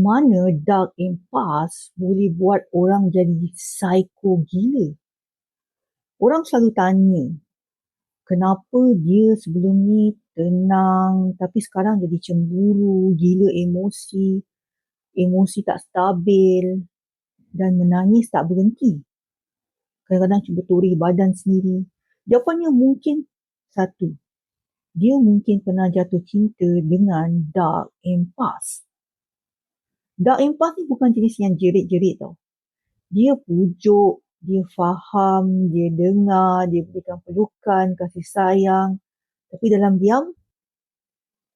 mana dark impasse boleh buat orang jadi psycho gila. Orang selalu tanya, kenapa dia sebelum ni tenang tapi sekarang jadi cemburu, gila emosi, emosi tak stabil dan menangis tak berhenti. Kadang-kadang cuba toreh badan sendiri. Jawapannya mungkin satu. Dia mungkin pernah jatuh cinta dengan dark impasse. Dark Impasse ni bukan jenis yang jerit-jerit tau. Dia pujuk, dia faham, dia dengar, dia berikan pelukan, kasih sayang. Tapi dalam diam,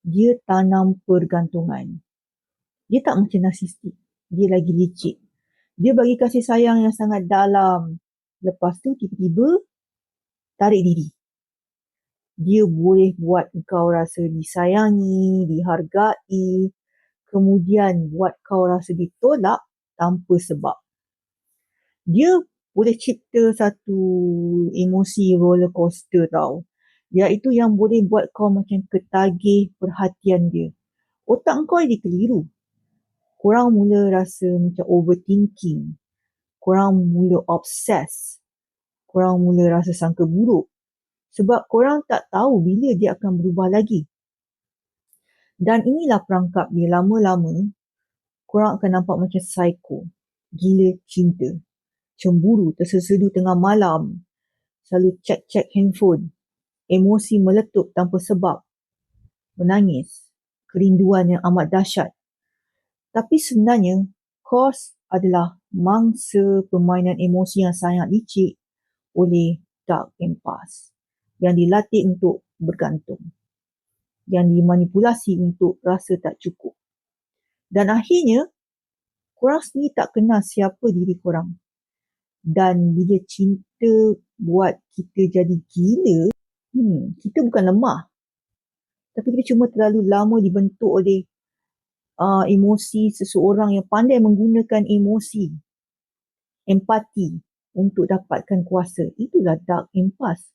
dia tanam pergantungan. Dia tak macam narsistik. Dia lagi licik. Dia bagi kasih sayang yang sangat dalam. Lepas tu tiba-tiba tarik diri. Dia boleh buat kau rasa disayangi, dihargai, kemudian buat kau rasa ditolak tanpa sebab. Dia boleh cipta satu emosi roller coaster tau. Iaitu yang boleh buat kau macam ketagih perhatian dia. Otak kau jadi keliru. Korang mula rasa macam overthinking. Korang mula obses. Korang mula rasa sangka buruk. Sebab korang tak tahu bila dia akan berubah lagi. Dan inilah perangkap dia lama-lama korang akan nampak macam psycho. Gila cinta. Cemburu tersedu tengah malam. Selalu cek-cek handphone. Emosi meletup tanpa sebab. Menangis. Kerinduan yang amat dahsyat. Tapi sebenarnya, kos adalah mangsa permainan emosi yang sangat licik oleh Dark Impasse yang dilatih untuk bergantung yang dimanipulasi untuk rasa tak cukup. Dan akhirnya, korang sendiri tak kenal siapa diri korang. Dan bila cinta buat kita jadi gila, hmm, kita bukan lemah. Tapi kita cuma terlalu lama dibentuk oleh uh, emosi seseorang yang pandai menggunakan emosi, empati untuk dapatkan kuasa. Itulah dark impasse.